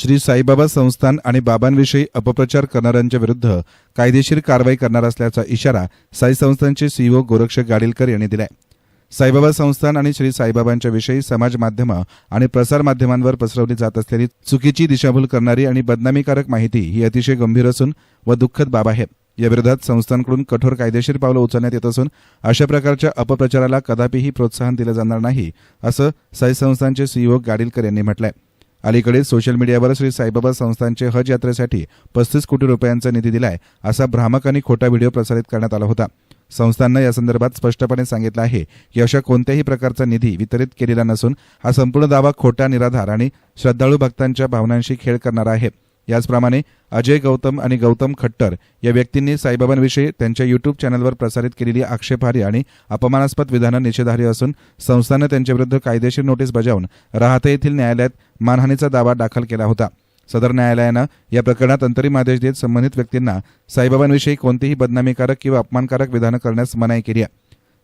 श्री साईबाबा संस्थान आणि बाबांविषयी अपप्रचार करणाऱ्यांच्या विरुद्ध कायदेशीर कारवाई करणार असल्याचा इशारा साई संस्थानचे सीईओ गोरक्ष गाडीलकर यांनी दिलाय. साईबाबा संस्थान आणि श्री साईबाबांच्या विषयी समाज माध्यमं आणि प्रसार माध्यमांवर पसरवली जात असलेली चुकीची दिशाभूल करणारी आणि बदनामीकारक माहिती ही अतिशय गंभीर असून व दुःखद बाब आहे. याविरोधात संस्थांकडून कठोर कायदेशीर पावलं उचलण्यात येत असून अशा प्रकारच्या अपप्रचाराला कदापिही प्रोत्साहन दिलं जाणार नाही असं साई संस्थानचे सीईओ गाडीलकर यांनी म्हटलंय. अलीकडेच सोशल मीडियावर श्री साईबाबा संस्थानचे हज यात्रेसाठी पस्तीस कोटी रुपयांचा निधी दिलाय असा भ्रामक आणि खोटा व्हिडिओ प्रसारित करण्यात आला होता. संस्थांनं या संदर्भात स्पष्टपणे सांगितलं आहे की अशा कोणत्याही प्रकारचा निधी वितरित केलेला नसून हा संपूर्ण दावा खोटा निराधार आणि श्रद्धाळू भक्तांच्या भावनांशी खेळ करणारा आहे. याचप्रमाणे अजय गौतम आणि गौतम खट्टर या व्यक्तींनी साईबाबांविषयी त्यांच्या युट्यूब चॅनलवर प्रसारित केलेली आक्षेपार्ह आणि अपमानास्पद विधानं निषेधार्ह असून संस्थानं त्यांच्याविरुद्ध कायदेशीर नोटीस बजावून राहता येथील न्यायालयात मानहानीचा दावा दाखल केला होता. सदर न्यायालयानं या प्रकरणात अंतरिम आदेश देत संबंधित व्यक्तींना साईबाबांविषयी कोणतीही बदनामीकारक किंवा अपमानकारक विधानं करण्यास मनाई केली आहे.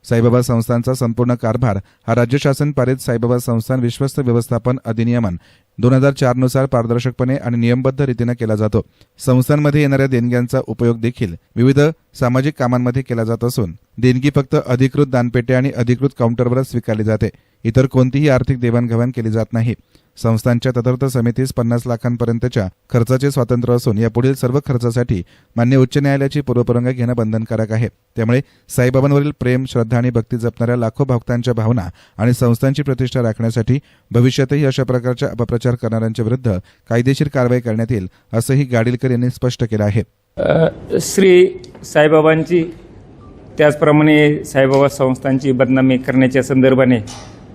साईबाबा संस्थांचा संपूर्ण कारभार हा राज्य शासन पारित साईबाबा संस्थान विश्वस्त व्यवस्थापन अधिनियमन दोन हजार चारनुसार पारदर्शकपणे आणि नियमबद्ध रीतीने केला जातो. संस्थांमध्ये येणाऱ्या देणग्यांचा उपयोग देखील विविध सामाजिक कामांमध्ये केला जात असून देणगी फक्त अधिकृत दानपेटे आणि अधिकृत काउंटरवरच स्वीकारली जाते. इतर कोणतीही आर्थिक देवाणघेवाण केली जात नाही. संस्थांच्या तदर्थ समितीस पन्नास लाखांपर्यंतच्या खर्चाचे स्वातंत्र्य असून यापुढील सर्व खर्चासाठी मान्य उच्च न्यायालयाची पूर्वपरवानगी घेणं बंधनकारक आहे. त्यामुळे साईबाबांवरील प्रेम श्रद्धा आणि भक्ती जपणाऱ्या लाखो भक्तांच्या भावना आणि संस्थांची प्रतिष्ठा राखण्यासाठी भविष्यातही अशा प्रकारच्या अपप्रचार करणाऱ्यांच्या विरुद्ध कायदेशीर कारवाई करण्यात येईल असंही गाडीलकर यांनी स्पष्ट केलं आहे. श्री साईबाबांची त्याचप्रमाणे साईबाबा संस्थांची बदनामी करण्याच्या संदर्भाने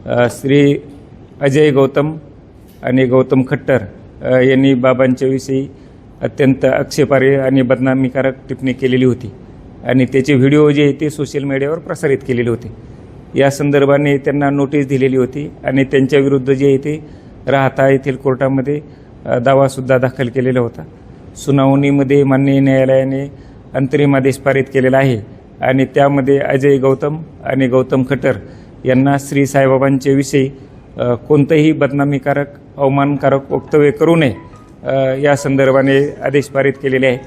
श्री अजय गौतम आणि गौतम खट्टर यांनी बाबांच्याविषयी अत्यंत आक्षेपार्ह आणि बदनामीकारक टिप्पणी केलेली होती. आणि त्याचे व्हिडिओ जे आहे ते सोशल मीडियावर प्रसारित केलेले होते. या संदर्भाने त्यांना नोटीस दिलेली होती आणि त्यांच्या विरुद्ध जे आहे ते राहता येथील कोर्टामध्ये दावासुद्धा दाखल केलेला होता. सुनावणीमध्ये माननीय न्यायालयाने अंतरिम आदेश पारित केलेला आहे आणि त्यामध्ये अजय गौतम आणि गौतम खट्टर यांना श्री साईबाबांच्या विषयी कोणतंही बदनामीकारक अवमानकारक वक्तव्य करू नये या संदर्भाने आदेश पारित केलेले आहे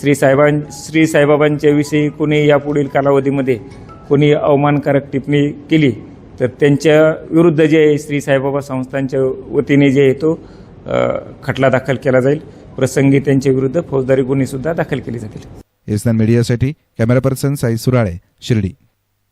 श्री साहेबां श्री साईबाबांच्या विषयी कुणी यापुढील कालावधीमध्ये कोणी अवमानकारक टिप्पणी केली तर त्यांच्या विरुद्ध जे आहे श्री साईबाबा संस्थांच्या वतीने जे आहे तो खटला दाखल केला जाईल. प्रसंगी त्यांच्या विरुद्ध फौजदारी गुन्हेसुद्धा दाखल केले जातील. एसनान मीडियासाठी कॅमेरा पर्सन साई सुराळे शिर्डी